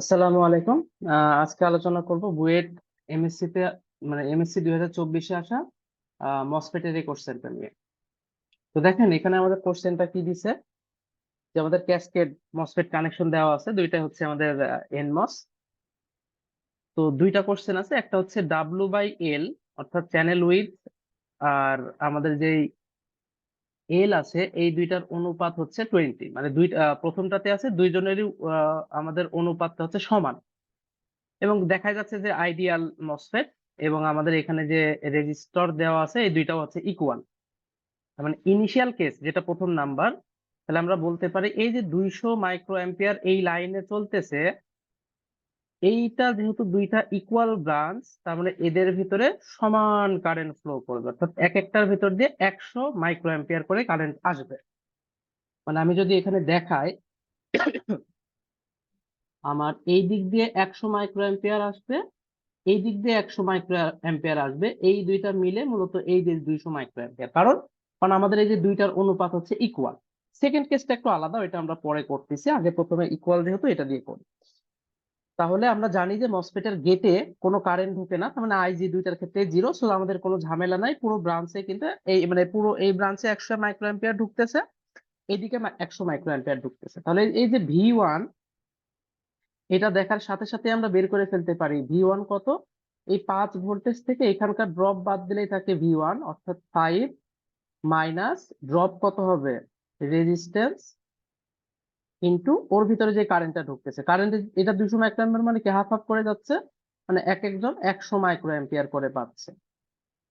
আসসালামু আলাইকুম। আজকে আলোচনা করব বুয়েট এমএসসি তে মানে এমএসসি দুই হাজার চব্বিশে আসা মসফেটের এই কোশ্চেনটা নিয়ে। তো দেখেন, এখানে আমাদের কোশ্চেনটা কি দিছে? যে আমাদের ক্যাসকেড মসফেট কানেকশন দেওয়া আছে দুইটা হচ্ছে আমাদের এনমস তো দুইটা কোশ্চেন আছে, একটা হচ্ছে ডাব্লু বাই এল অর্থাৎ চ্যানেল উইথ আর আমাদের যেই এল আছে, এই দুইটার অনুপাত হচ্ছে টোয়েন্টি মানে প্রথমটাতে আছে, দুইজনেরই আমাদের অনুপাতটা হচ্ছে সমান। এবং দেখা যাচ্ছে যে আইডিয়াল মসফেট এবং আমাদের এখানে যে রেজিস্টর দেওয়া আছে, এই দুইটাও হচ্ছে ইকুয়াল মানে ইনিশিয়াল কেস যেটা প্রথম নাম্বার তাহলে আমরা বলতে পারি এই যে দুইশো মাইক্রো অ্যাম্পিয়ার এই লাইনে চলতেছে এইটা যেহেতু দুইটা ইকুয়াল ব্রাঞ্চ তার মানে এদের ভিতরে সমান কারেন্ট ফ্লো করবে। অর্থাৎ এক একটার ভিতর দিয়ে একশো মাইক্রো অ্যাম্পিয়ার করে কারেন্ট আসবে। মানে আমি যদি এখানে দেখাই, আমার এই দিক দিয়ে একশো মাইক্রো অ্যাম্পিয়ার আসবে, এই দিক দিয়ে একশো মাইক্রো অ্যাম্পিয়ার আসবে, এই দুইটা মিলে মূলত এই যে দুইশো মাইক্রো অ্যাম্পিয়ার কারণ কারণ আমাদের এই যে দুইটার অনুপাত হচ্ছে ইকুয়াল সেকেন্ড কেসটা একটু আলাদা এটা আমরা পরে করতেছি। আগে প্রথমে ইকুয়াল যেহেতু, এটা দিয়ে করি। তাহলে আমরা জানি যে মসফেটের গেটে কোনো কারেন্ট ঢুকে না, তার মানে আইজি দুইটার ক্ষেত্রে জিরো সো আমাদের কোনো ঝামেলা নাই। পুরো ব্রাঞ্চে কিন্তু এই মানে পুরো এই ব্রাঞ্চে একশো মাইক্রো অ্যাম্পিয়ার ঢুকতেছে, এদিকে একশো মাইক্রো অ্যাম্পিয়ার ঢুকতেছে। তাহলে এই যে ভি ওয়ান এটা দেখার সাথে সাথে আমরা বের করে ফেলতে পারি। ভি ওয়ান কত? এই পাঁচ ভোল্টেজ থেকে এখানকার ড্রপ বাদ দিলেই থাকে ভি ওয়ান অর্থাৎ ফাইভ মাইনাস ড্রপ কত হবে? রেজিস্ট্যান্স ইন্টু ওর ভিতরে যে কারেন্টটা ঢুকতেছে। কারেন্ট এটা দুশো মাইক্রো অ্যাম্পিয়ার মানে কি? হাফ হাফ করে যাচ্ছে। মানে এক একজন একশো মাইক্রো অ্যাম্পিয়ার করে পাচ্ছে।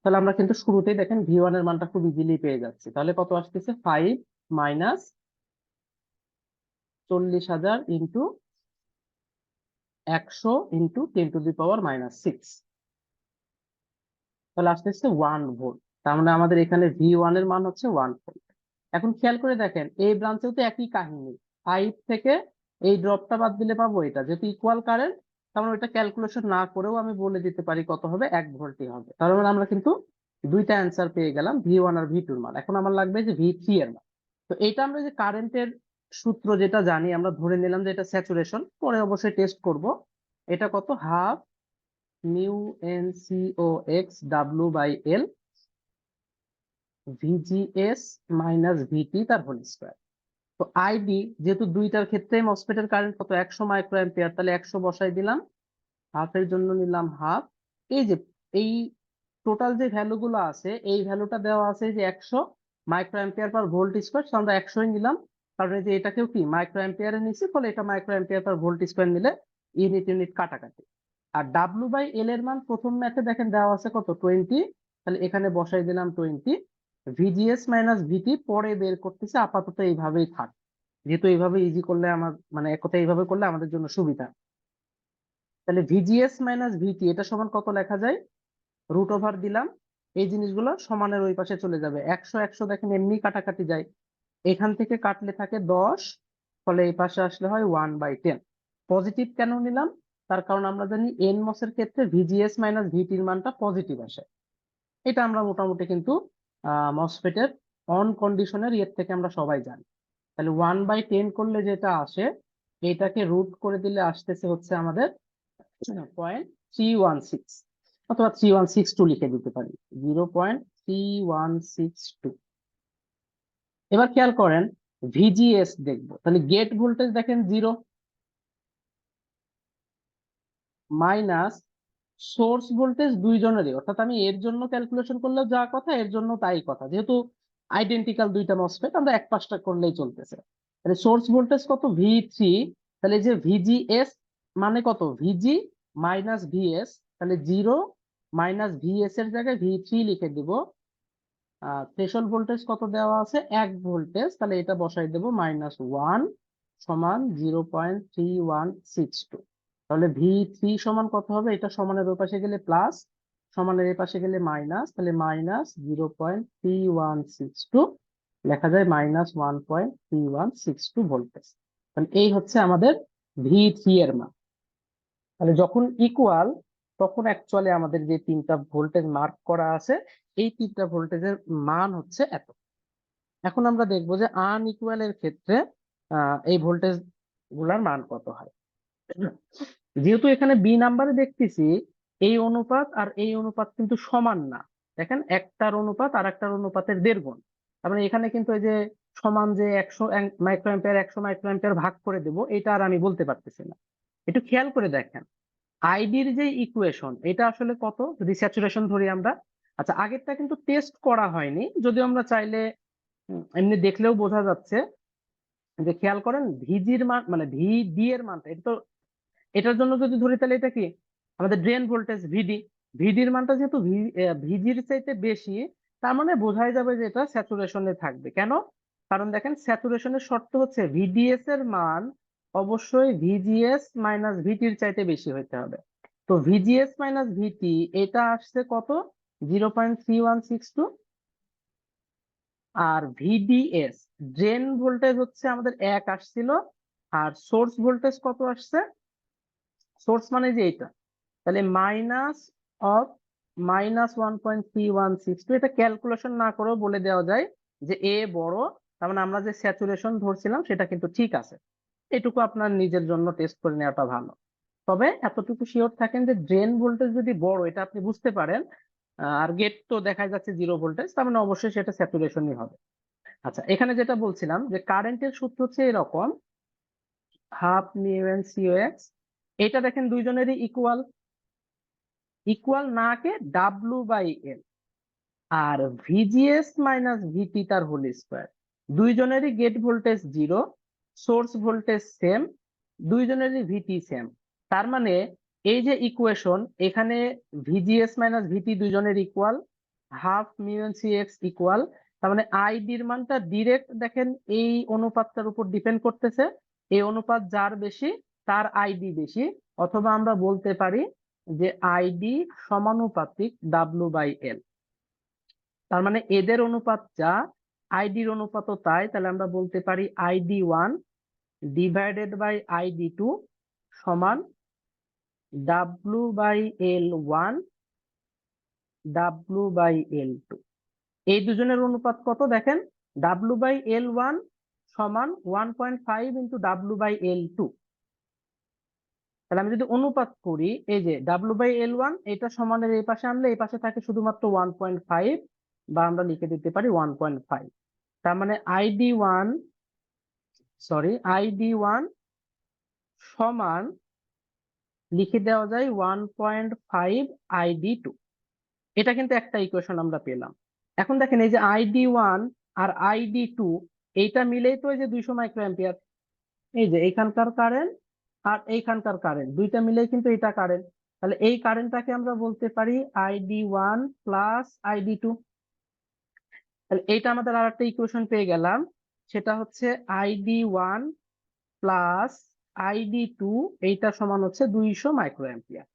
তাহলে আমরা কিন্তু শুরুতেই দেখেন ভি ওয়ানের মানটা খুব ইজিলি পেয়ে যাচ্ছি। তাহলে কত আসতেছে? ফাইভ মাইনাস চল্লিশ হাজার ইন্টু একশো into ten to the power minus six তাহলে আসতেছে ওয়ান ভোল্ট তার মানে আমাদের এখানে ভি ওয়ানের মান হচ্ছে ওয়ান ভোল্ট এখন খেয়াল করে দেখেন, এই ব্রাঞ্চেও তো একই কাহিনী। ফাইভ থেকে এই ড্রপটা বাদ দিলে পাবো এটা। যেহেতু ইকুয়াল কারেন্ট তার মানে ওইটা ক্যালকুলেশন না করেও আমি বলে দিতে পারি কত হবে, এক ভোল্টই হবে। তার মানে আমরা কিন্তু দুইটা অ্যান্সার পেয়ে গেলাম ভি ওয়ান আর ভি টুর মান। এখন আমার লাগবে যে ভি থ্রি এর মান। তো এটা আমরা যে কারেন্টের সূত্র যেটা জানি, আমরা ধরে নিলাম যে এটা স্যাচুরেশন পরে অবশ্যই টেস্ট করব। এটা কত? Half mu N C O X W by L V G S minus V T তার হোল স্কোয়ার তো আইডি যেহেতু দুইটার ক্ষেত্রে মসফেটের কারেন্ট কত? একশো মাইক্রো অ্যাম্পিয়ার তাহলে একশো বসাই দিলাম। হাফের জন্য নিলাম হাফ এই যে, এই টোটাল যে ভ্যালু গুলো আছে, এই ভ্যালুটা দেওয়া আছে যে একশো micro ampere per volt square আমরা একশোই নিলাম। কারণ এই যে এটাকেও কি? মাইক্রো অ্যাম্পিয়ারে নিচ্ছি, ফলে এটা micro ampere per volt square নিলে ইউনিট ইউনিট কাটাকাটি। আর ডাব্লু বাই এল এর মান প্রথম ম্যাথে দেখেন দেওয়া আছে কত? টোয়েন্টি তাহলে এখানে বসাই দিলাম টোয়েন্টি ভিজিএস মাইনাস ভিটি পরে বের করতেছে, আপাতত এইভাবেই থাক। যেহেতু এইভাবে ইজি করলে আমার মানে এক কথা এইভাবে করলে আমাদের জন্য সুবিধা। তাহলে ভিজিএস মাইনাস ভিটি এটা সমান কত লেখা যায়? রুট ওভার দিলাম, এই জিনিসগুলো সমানের ওই পাশে চলে যাবে। একশো একশো দেখেন এমনি কাটাকাটি যায়। এখান থেকে কাটলে থাকে দশ, ফলে এই পাশে আসলে হয় ওয়ান বাই টেন পজিটিভ কেন নিলাম? তার কারণ আমরা জানি এন মসের ক্ষেত্রে ভিজিএস মাইনাস ভিটির মানটা পজিটিভ আসে। এটা আমরা মোটামুটি কিন্তু মসফেটের অন কন্ডিশনের ইয়ের থেকে আমরা সবাই জানি। তাহলে ওয়ান বাই টেন করলে যেটা আসে, এটাকে রুট করে দিলে আসতেছে হচ্ছে আমাদের পয়েন্ট থ্রি ওয়ান সিক্স অথবা থ্রি ওয়ান সিক্স টু লিখে দিতে পারি। Zero point three one six two এবার খেয়াল করেন ভিজিএস দেখব। তাহলে গেট ভোল্টেজ দেখেন জিরো মাইনাস সোর্স ভোল্টেজ দুইজনেরই অর্থাৎ আমি এর জন্য ক্যালকুলেশন করলে যা কথা, এর জন্য তাই কথা। যেহেতু আইডেন্টিক্যাল দুইটা মসফেট আমরা এক পাশটা করলেই চলতেছে। তাহলে সোর্স ভোল্টেজ কত? ভি থ্রি তাহলে যে ভিজিএস মানে কত? ভিজি মাইনাস ভিএস তাহলে জিরো মাইনাস ভিএস এর জায়গায় ভি থ্রি লিখে দিব। থ্রেশল ভোল্টেজ কত দেওয়া আছে? এক ভোল্টেজ তাহলে এটা বসাই দেব। মাইনাস ওয়ান সমান zero point three one six two তাহলে ভি থ্রি সমান কত হবে? এটা সমানের ওই পাশে গেলে প্লাস সমানের এই পাশে গেলে মাইনাস তাহলে minus zero point three one six two লেখা যায় minus one point three one six two voltage তাহলে এই হচ্ছে আমাদের ভি থ্রি এর মান। তাহলে যখন ইকুয়াল তখন অ্যাকচুয়ালি আমাদের যে তিনটা ভোল্টেজ মার্ক করা আছে, এই তিনটা ভোল্টেজের মান হচ্ছে এত। এখন আমরা দেখব যে আনইকুয়াল এর ক্ষেত্রে এই ভোল্টেজগুলার মান কত হয়। যেহেতু এখানে বি নাম্বারে দেখতেছি এই অনুপাত আর এই অনুপাত কিন্তু সমান না। দেখেন, একটার অনুপাত আর একটার অনুপাতের দেড় গুণ তার মানে এখানে কিন্তু এই যে সমান যে একশো মাইক্রো অ্যাম্পিয়ার একশো মাইক্রো অ্যাম্পিয়ার ভাগ করে দেবো, এটা আর আমি বলতে পারতেছি না। একটু খেয়াল করে দেখেন। আইডির যে ইকুয়েশন এটা আসলে কত? যদি স্যাচুরেশন ধরি আমরা। আচ্ছা আগেরটা কিন্তু টেস্ট করা হয়নি। যদি আমরা চাইলে এমনি দেখলেও বোঝা যাচ্ছে। যে খেয়াল করেন ভিজির মান মানে ভি ডি এর মানটা, এটা তো এটার জন্য যদি ধরি তাহলে এটা কি? আমাদের ড্রেন ভোল্টেজ ভিডি ভিডির মানটা যেহেতু ভিজির চাইতে বেশি, তার মানে বোঝাই যাবে যে এটা স্যাচুরেশনে থাকবে। কেন? কারণ দেখেন স্যাচুরেশনের শর্ত হচ্ছে ভিডিএস এর মান অবশ্যই ভিজিএস মাইনাস ভিটির চাইতে বেশি হতে হবে। তো ভিজিএস মাইনাস ভিটি এটা আসছে কত? Zero point three one six two আর V D S drain voltage হচ্ছে আমাদের এক আসছিল, আর সোর্স ভোল্টেজ কত আসছে? সোর্স মানে যে এটা? তাহলে minus of minus one point three one six two, এটা ক্যালকুলেশন না করেও বলে দেওয়া যায় যে এ বড়, তার মানে আমরা যে স্যাচুরেশন ধরছিলাম সেটা কিন্তু ঠিক আছে। এটুকু আপনার নিজের জন্য টেস্ট করে নেওয়াটা ভালো। তবে এতটুকু শিওর থাকেন যে ড্রেন ভোল্টেজ যদি বড়, এটা আপনি বুঝতে পারেন আর গেট তো দেখা যাচ্ছে জিরো ভোল্টেজ, তার মানে অবশ্যই সেটা স্যাচুরেশনই হবে। আচ্ছা এখানে যেটা বলছিলাম যে কারেন্টের সূত্র হচ্ছে এরকম, half mu N CO X এটা দেখেন দুইজনেরই ইকুয়াল ইকুয়াল না কে ডাব্লু বাই এল আর ভিজিএস মাইনাস ভিটি তার whole square দুইজনেরই gate voltage zero source voltage same দুইজনেরই ভিটি সেম তার মানে এই যে ইকুয়েশন এখানে V G S minus V T দুইজনের equal half mu N C X equal তার মানে আইডির মানটা ডিরেক্ট দেখেন এই অনুপাতটার উপর ডিপেন্ড করতেছে, এই অনুপাত যার বেশি তার আইডি বেশি, অথবা আমরা বলতে পারি যে আইডি সমানুপাতিক ডাব্লু বাই এল তার মানে এদের অনুপাত যা আইডির অনুপাতও তাই, তাহলে আমরা বলতে পারি I D one divided by I D two সমান W by L one W by L two. এই দুজনের অনুপাত কত দেখেন? ডাব্লু বাই এল ওয়ান সমান one point five into W by L two তাহলে আমি যদি অনুপাত করি, এই যে ডাব্লু বাই এল ওয়ান এটা সমানের এই পাশে আনলে এই পাশে থাকে শুধুমাত্র ওয়ান পয়েন্ট ফাইভ বা আমরা লিখে দিতে পারি ওয়ান পয়েন্ট ফাইভ তার মানে I D one sorry I D one সমান, লিখে দেওয়া যায় one point five I D two এটা কিন্তু একটা ইকুয়েশন আমরা পেলাম। এখন দেখেন এই যে আইডি ওয়ান আর আইডি টু এইটা মিলেই তো এই যে দুইশো মাইক্রো অ্যাম্পিয়ার এই যে এখানকার কারেন্ট আর এইখানকার কারেন্ট দুইটা মিলেই কিন্তু এটা কারেন্ট তাহলে এই কারেন্টটাকে আমরা বলতে পারি I D one plus I D two তাহলে এইটা আমাদের আর একটা ইকুয়েশন পেয়ে গেলাম, সেটা হচ্ছে I D one plus I D two এইটা সমান হচ্ছে দুইশো মাইক্রো অ্যাম্পিয়ার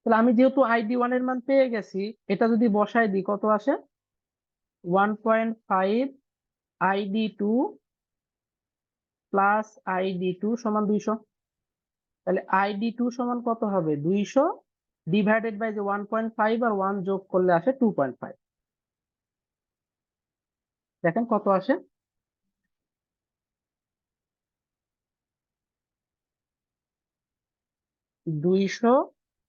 তাহলে আমি যেহেতু আইডি ওয়ানের মান পেয়ে গেছি, এটা যদি বসায় দিই কত আসে? One point five I D two plus I D two সমান দুইশো। তাহলে আইডি টু সমান কত হবে? দুইশো ডিভাইডেড বাই যে ওয়ান পয়েন্ট ফাইভ আর ওয়ান যোগ করলে আসে টু পয়েন্ট ফাইভ দেখেন কত আসে? দুইশো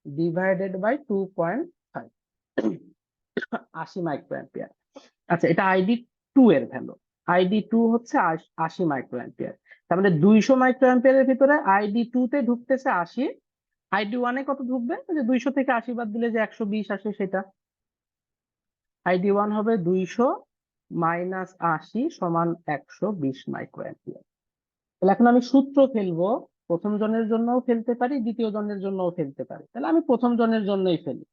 divided by two point five আশি মাইক্রো অ্যাম্পিয়ার আচ্ছা এটা আইডি টু এর ভ্যালু আইডি টু হচ্ছে আশ- মাইক্রো অ্যাম্পিয়ার তার মানে দুইশো মাইক্রো অ্যাম্পিয়ারের ভিতরে আইডি টু তে ঢুকতেছে আশি। আইডি ওয়ানে কত ঢুকবে? যে দুইশো থেকে আশি বাদ দিলে যে একশো বিশ আসে সেটা। আইডি ওয়ান হবে দুইশো মাইনাস আশি সমান একশো বিশ মাইক্রো অ্যাম্পিয়ার তাহলে এখন আমি সূত্র ফেলব। প্রথম জনের জন্যও ফেলতে পারি, দ্বিতীয় জনের জন্যও ফেলতে পারি। তাহলে আমি প্রথম জনের জন্যই ফেলি।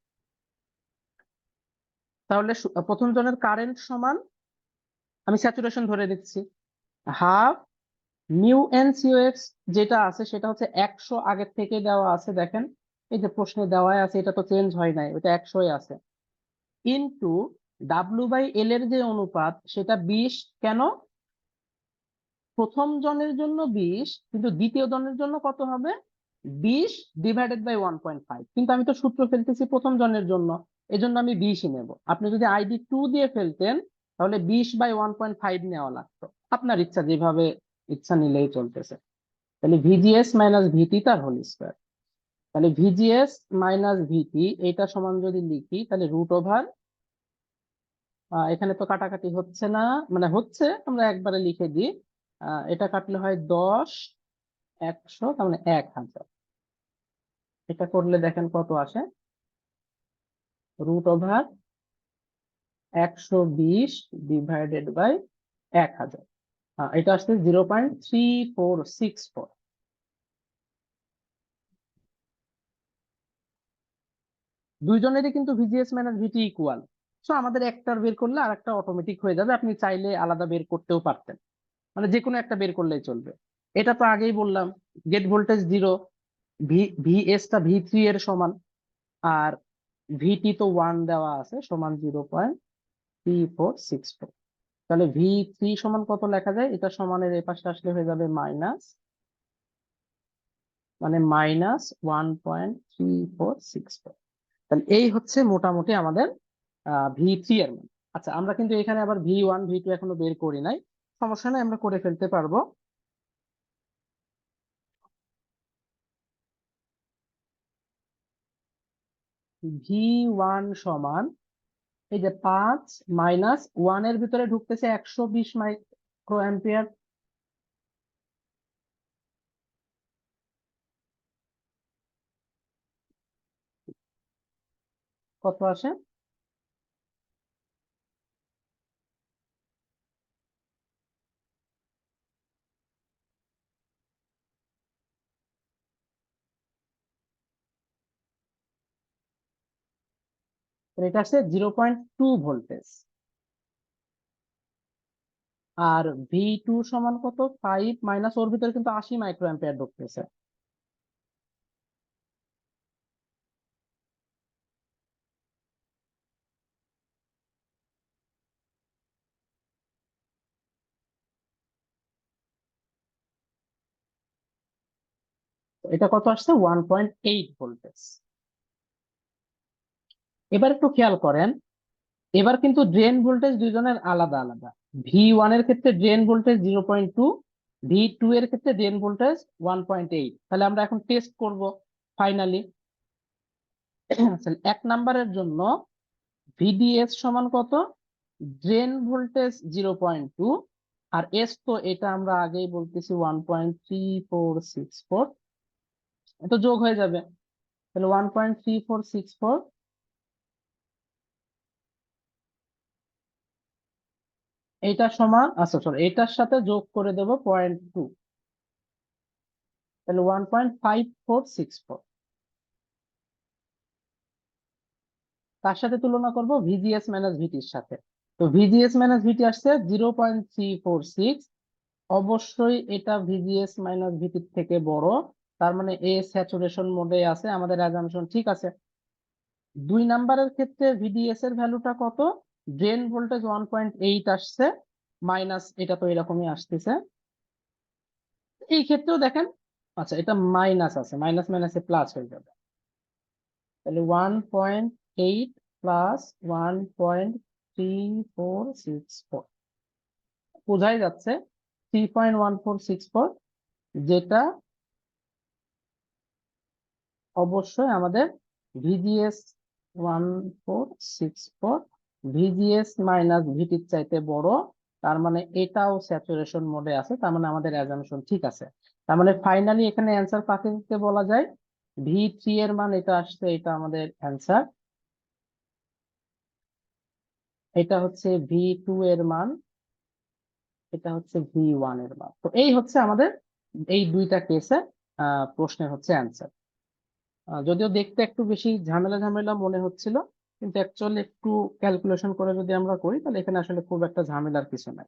তাহলে প্রথম জনের কারেন্ট সমান, আমি স্যাচুরেশন ধরে দিচ্ছি হাফ মিউ এন সিওএক্স যেটা আছে, সেটা হচ্ছে একশো আগের থেকে দেওয়া আছে, দেখেন। এই যে প্রশ্নে দেওয়াই আছে, এটা তো চেঞ্জ হয় নাই ওটা একশোই আছে। ইনটু ডাব্লু বাই এল এর যে অনুপাত, সেটা বিশ, কেন? প্রথম জনের জন্য বিশ, কিন্তু দ্বিতীয় জনের জন্য কত হবে? বিশ divided by one point five কিন্তু আমি তো সূত্র ফেলতেছি প্রথম জনের জন্য, এজন্য আমি বিশই নেব। আপনি যদি আইডি টু দিয়ে ফেলতেন, তাহলে বিশ বাই ওয়ান পয়েন্ট ফাইভ নেওয়া লাগতো। আপনার ইচ্ছা যেভাবে ইচ্ছা নিলেই চলতেছে। তাহলে V G S minus V T তার হোল স্কোয়ার তাহলে V G S minus V T এটা সমান যদি লিখি, তাহলে রুট ওভার এখানে তো কাটাকাটি হচ্ছে না মানে হচ্ছে, আমরা একবারে লিখে দিই এটা কাটলে হয় দশ, একশো, তার মানে এক হাজার। এটা করলে দেখেন কত আসে? রুট ওভার একশো বিশ ডিভাইডেড বাই এক হাজার। এটা আসছে zero point three four six four. দুইজনেরই কিন্তু V G S minus V T equal so আমাদের একটার বের করলে আর একটা অটোমেটিক হয়ে যাবে। আপনি চাইলে আলাদা বের করতেও পারতেন। মানে যে কোনো একটা বের করলেই চলবে। এটা তো আগেই বললাম gate voltage zero V VS টা ভি থ্রি এর সমান, আর ভিটি তো ওয়ান দেওয়া আছে, সমান zero point three four six four তাহলে ভি থ্রি সমান কত লেখা যায়? এটা সমানের এই পাশে আসলে হয়ে যাবে মাইনাস মানে minus one point three four six তাহলে এই হচ্ছে মোটামুটি আমাদের ভি থ্রি এর মান। আচ্ছা আমরা কিন্তু এখানে আবার ভি ওয়ান ভি টু এখনও বের করি নাই। সমস্যা নাই, আমরা করে ফেলতে পারব। ভি ওয়ান সমান এই যে পাঁচ মাইনাস ওয়ানের ভিতরে ঢুকতেছে একশো বিশ মাইক্রো অ্যাম্পিয়ার কত আসে? এটা আসছে জিরো পয়েন্ট টু ভোল্টেজ আর ভি টু সমান কত? ফাইভ মাইনাস ওর ভিতরে কিন্তু আশি মাইক্রো অ্যাম্পিয়ার ঢুকতেছে। এটা কত আসছে? ওয়ান পয়েন্ট এইট ভোল্টেজ এবার একটু খেয়াল করেন, এবার কিন্তু ড্রেন ভোল্টেজ দুইজনের আলাদা আলাদা। ভি ওয়ানের ক্ষেত্রে drain voltage zero point two V two এর ক্ষেত্রে drain voltage one point eight তাহলে আমরা এখন টেস্ট করব ফাইনালি এক নাম্বারের জন্য ভিডিএস সমান কত? Drain voltage zero point two আর এস তো এটা আমরা আগেই বলতেছি one point three four six four এটা যোগ হয়ে যাবে। তাহলে one point three four six four এইটা সমান আচ্ছা সরি এটার সাথে যোগ করে দেব পয়েন্ট টু তাহলে one point five four six four তার সাথে তুলনা করব ভিজিএস মাইনাস ভিটির সাথে। তো ভিজিএস মাইনাস ভিটি আসছে zero point three four six অবশ্যই এটা ভিজিএস মাইনাস ভিটির থেকে বড়। তার মানে এ স্যাচুরেশন মোডে আছে, আমাদের অ্যাজাম্পশন ঠিক আছে। দুই নাম্বারের ক্ষেত্রে ভিডিএস এর ভ্যালুটা কত? Drain voltage one point eight আসছে মাইনাস এটা তো এরকমই আসতেছে। এই ক্ষেত্রেও দেখেন আচ্ছা এটা মাইনাস আছে মাইনাস মাইনাসে প্লাস হয়ে যাবে। তাহলে one point eight plus one point three four six four বোঝাই যাচ্ছে three point one four six four যেটা অবশ্যই আমাদের VDS one four six four VGS minus ভিটির চাইতে বড়, তার মানে এটাও স্যাচুরেশন মোডে আছে, তার মানে আমাদের অ্যাজাম্পশন ঠিক আছে। তার মানে ফাইনালি এখানে অ্যান্সার কাকে দিতে বলা যায়? ভি থ্রি এর মান এটা আসছে, এটা আমাদের অ্যান্সার এটা হচ্ছে ভি টু এর মান, এটা হচ্ছে ভি ওয়ানের মান। তো এই হচ্ছে আমাদের, এই দুইটা কেসে প্রশ্নের হচ্ছে অ্যান্সার যদিও দেখতে একটু বেশি ঝামেলা ঝামেলা মনে হচ্ছিল কিন্তু অ্যাকচুয়ালি একটু ক্যালকুলেশন করে যদি আমরা করি, তাহলে এখানে আসলে খুব একটা ঝামেলার কিছু নাই।